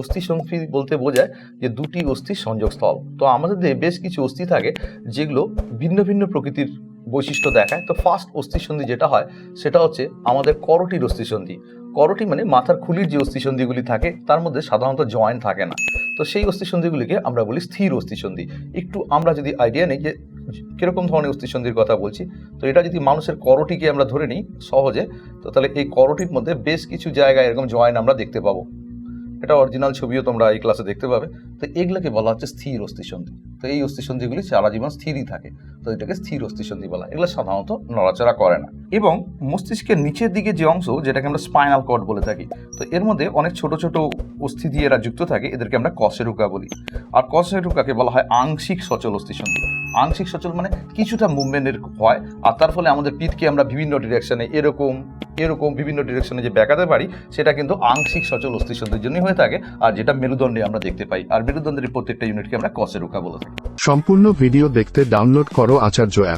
অস্থি সংস্থি বলতে বোঝায় যে দুটি অস্থির সংযোগস্থল। তো আমাদের দেহে বেশ কিছু অস্থি থাকে যেগুলো ভিন্ন ভিন্ন প্রকৃতির বৈশিষ্ট্য দেখায়। তো ফার্স্ট অস্থিসন্ধি যেটা হয়, সেটা হচ্ছে আমাদের করটির অস্থিসন্ধি করটি মানে মাথার খুলির যে অস্থিসন্ধিগুলি থাকে, তার মধ্যে সাধারণত জয়েন্ট থাকে না। তো সেই অস্থিসন্ধিগুলিকে আমরা বলি স্থির অস্থিসন্ধি একটু আমরা যদি আইডিয়া নিই যে কীরকম ধরনের অস্থিসন্ধির কথা বলছি, তো এটা যদি মানুষের করটিকে আমরা ধরে নিই সহজে, তো তাহলে এই করটির মধ্যে বেশ কিছু জায়গায় এরকম জয়েন্ট আমরা দেখতে পাবো। এটা অরিজিনাল ছবিও তোমরা এই ক্লাসে দেখতে পাবে। তো এগুলোকে বলা হচ্ছে স্থির অস্থিসন্ধি তো এই অস্থিসন্ধিগুলি সারা জীবন স্থিরই থাকে। তো এটাকে স্থির অস্থিসন্ধি বলা এগুলো সাধারণত নড়াচড়া করে না। এবং মস্তিষ্কের নিচের দিকে যে অংশ, যেটাকে আমরা স্পাইনাল কর্ড বলে থাকি, তো এর মধ্যে অনেক ছোট ছোট অস্থি দিয়ে এরা যুক্ত থাকে। এদেরকে আমরা কশেরুকা বলি। আর কশেরুকাকে বলা হয় আংশিক সচল অস্থিসন্ধি। আংশিক সচল মানে কিছুটা মুভমেন্টের হয়, আর তার ফলে আমাদের পিঠকে আমরা বিভিন্ন ডিরেকশনে এরকম এরকম বিভিন্ন ডিরেকশনে যে বেঁকাতে পারি, সেটা কিন্তু আংশিক সচল অস্থিসন্ধির জন্যই হয়ে থাকে। আর যেটা মেরুদণ্ডে আমরা দেখতে পাই। আর মেরুদণ্ডের প্রত্যেকটা ইউনিটকে আমরা কশেরুকা বলে থাকি। সম্পূর্ণ ভিডিও দেখতে ডাউনলোড করো আচার্য অ্যাপ।